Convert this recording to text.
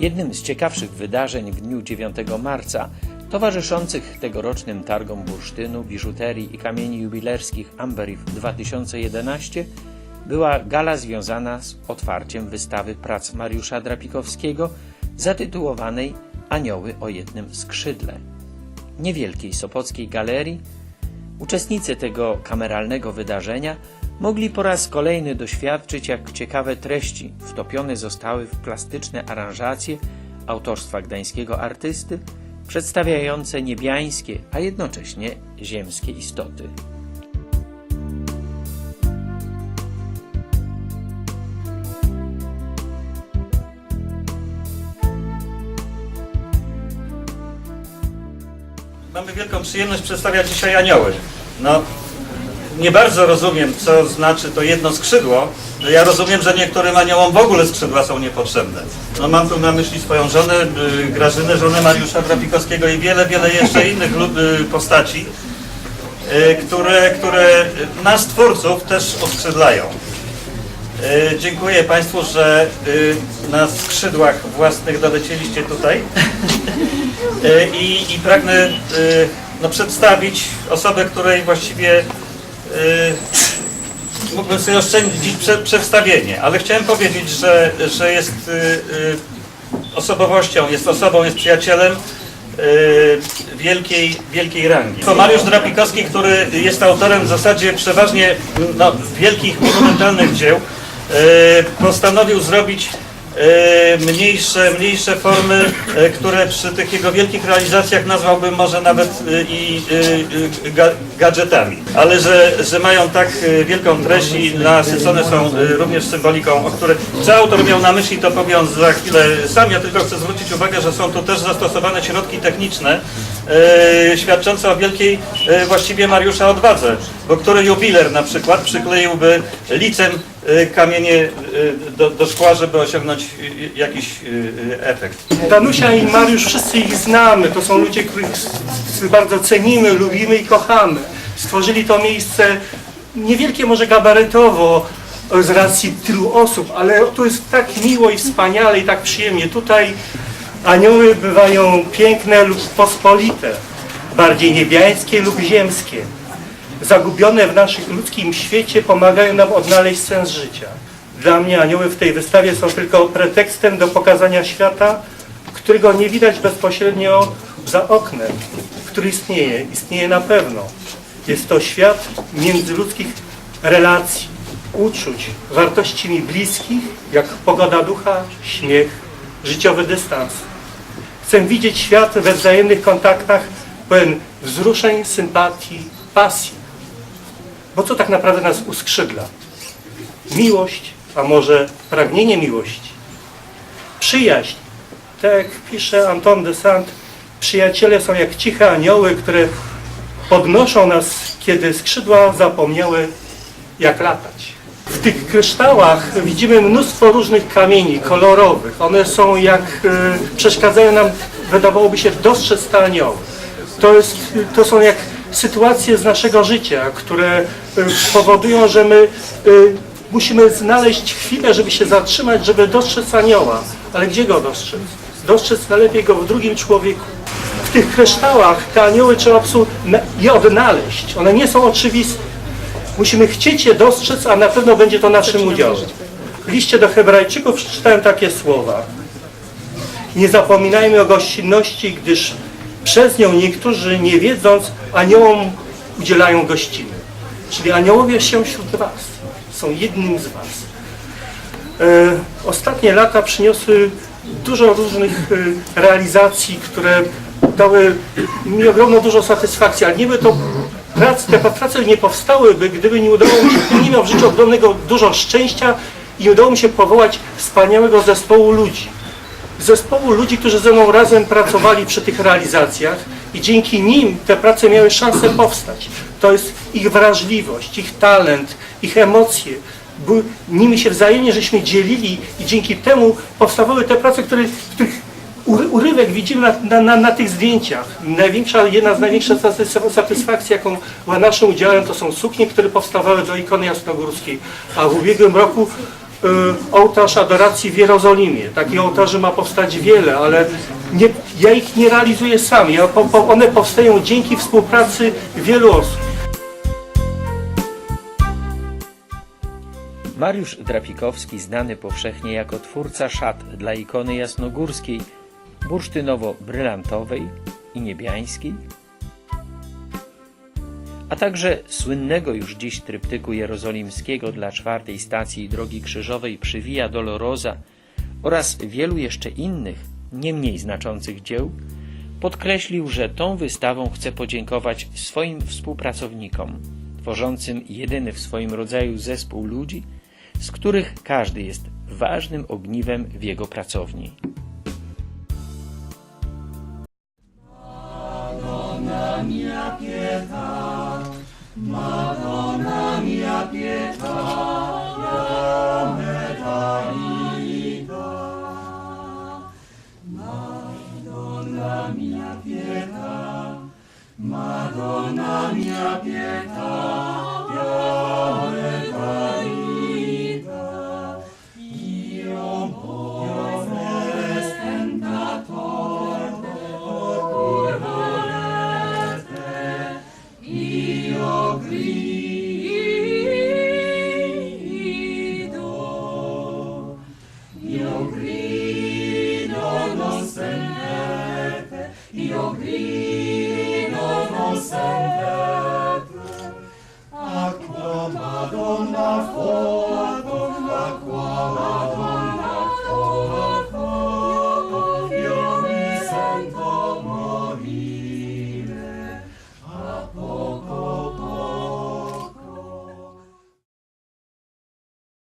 Jednym z ciekawszych wydarzeń w dniu 9 marca, towarzyszących tegorocznym targom bursztynu, biżuterii i kamieni jubilerskich Amberif 2011, była gala związana z otwarciem wystawy prac Mariusza Drapikowskiego zatytułowanej Anioły o jednym skrzydle. Niewielkiej sopockiej galerii Uczestnicy tego kameralnego wydarzenia mogli po raz kolejny doświadczyć, jak ciekawe treści wtopione zostały w plastyczne aranżacje autorstwa gdańskiego artysty, przedstawiające niebiańskie, a jednocześnie ziemskie istoty. Mamy wielką przyjemność przedstawiać dzisiaj anioły. No, nie bardzo rozumiem, co znaczy to jedno skrzydło. Ja rozumiem, że niektórym aniołom w ogóle skrzydła są niepotrzebne. No, mam tu na myśli swoją żonę, y, Grażynę, żonę Mariusza Drapikowskiego i wiele, wiele jeszcze innych y, postaci, y, które, które nas, twórców, też oskrzydlają. Y, Dziękuję Państwu, że na skrzydłach własnych dolecieliście tutaj. I, i pragnę no, przedstawić osobę, której właściwie y, mógłbym sobie oszczędzić prze, ale chciałem powiedzieć, że, że jest y, y, osobowością, jest osobą, jest przyjacielem y, wielkiej, wielkiej rangi. To Mariusz Drapikowski, który jest autorem w zasadzie przeważnie no, wielkich, monumentalnych dzieł, y, postanowił zrobić mniejsze, mniejsze formy, e, które przy tych jego wielkich realizacjach nazwałbym może nawet e, i e, e, ga- gadżetami. Ale że, że mają tak e, wielką treść i nasycone są e, również symboliką, o której co autor miał na myśli, to powiem za chwilę sam. Ja tylko chcę zwrócić uwagę, że są tu też zastosowane środki techniczne e, świadczące o wielkiej e, właściwie Mariusza odwadze, bo który jubiler na przykład przykleiłby licem e, kamienie e, do, do szkła, żeby osiągnąć jakiś efekt. Danusia i Mariusz, wszyscy ich znamy. To są ludzie, których bardzo cenimy, lubimy i kochamy. Stworzyli to miejsce niewielkie może gabarytowo e, z racji tylu osób, ale tu jest tak miło i wspaniale i tak przyjemnie. Tutaj anioły bywają piękne lub pospolite, bardziej niebiańskie lub ziemskie. Zagubione w naszym ludzkim świecie pomagają nam odnaleźć sens życia. Dla mnie anioły w tej wystawie są tylko pretekstem do pokazania świata, którego nie widać bezpośrednio za oknem, który istnieje, istnieje na pewno. Jest to świat międzyludzkich relacji, uczuć, wartości mi bliskich, jak pogoda ducha, śmiech, życiowy dystans. Chcę widzieć świat we wzajemnych kontaktach pełen wzruszeń, sympatii, pasji. Bo co tak naprawdę nas uskrzydla? Miłość, a może pragnienie miłości? Przyjaźń. Tak jak pisze Anton de Saint, przyjaciele są jak ciche anioły, które podnoszą nas, kiedy skrzydła zapomniały jak latać. W tych kryształach widzimy mnóstwo różnych kamieni kolorowych. One są jak, y, przeszkadzają nam, wydawałoby się, dostrzec. To, jest, to są jak sytuacje z naszego życia, które y, powodują, że my y, musimy znaleźć chwilę, żeby się zatrzymać, żeby dostrzec anioła. Ale gdzie go dostrzec? Dostrzec najlepiej go w drugim człowieku. W tych kryształach te anioły trzeba je odnaleźć. One nie są oczywiste. Musimy chcieć je dostrzec, a na pewno będzie to naszym udziałem. W liście do Hebrajczyków przeczytałem takie słowa. Nie zapominajmy o gościnności, gdyż przez nią niektórzy, nie wiedząc, aniołom udzielają gościny. Czyli aniołowie się wśród Was, są jednym z Was. E, ostatnie lata przyniosły dużo różnych e, realizacji, które dały mi ogromną dużo satysfakcji, ale nie by to prac, te prace nie powstałyby, gdyby nie udało mi się, nie miał w życiu ogromnego dużo szczęścia i nie udało mi się powołać wspaniałego zespołu ludzi zespołu ludzi, którzy ze mną razem pracowali przy tych realizacjach i dzięki nim te prace miały szansę powstać. To jest ich wrażliwość, ich talent, ich emocje. Nimi się wzajemnie żeśmy dzielili i dzięki temu powstawały te prace, które, których urywek widzimy na, na, na, na tych zdjęciach. Największa, jedna z największych satys- satysfakcji, jaką była naszym udziałem, to są suknie, które powstawały do ikony jasnogórskiej. A w ubiegłym roku y, ołtarz adoracji w Jerozolimie. Takich ołtarzy ma powstać wiele, ale nie, ja ich nie realizuję sam. Ja, po, po, one powstają dzięki współpracy wielu osób. Mariusz Drapikowski, znany powszechnie jako twórca szat dla ikony jasnogórskiej, bursztynowo-brylantowej i niebiańskiej, a także słynnego już dziś tryptyku jerozolimskiego dla czwartej stacji Drogi Krzyżowej przy Via Dolorosa oraz wielu jeszcze innych, nie mniej znaczących dzieł, podkreślił, że tą wystawą chce podziękować swoim współpracownikom, tworzącym jedyny w swoim rodzaju zespół ludzi, z których każdy jest ważnym ogniwem w jego pracowni. mia pietà, Madonna mia pietà, me carità. Madonna mia pietà, Madonna mia pietà, Io grido non sempre, aqua Madonna foto, Madonna.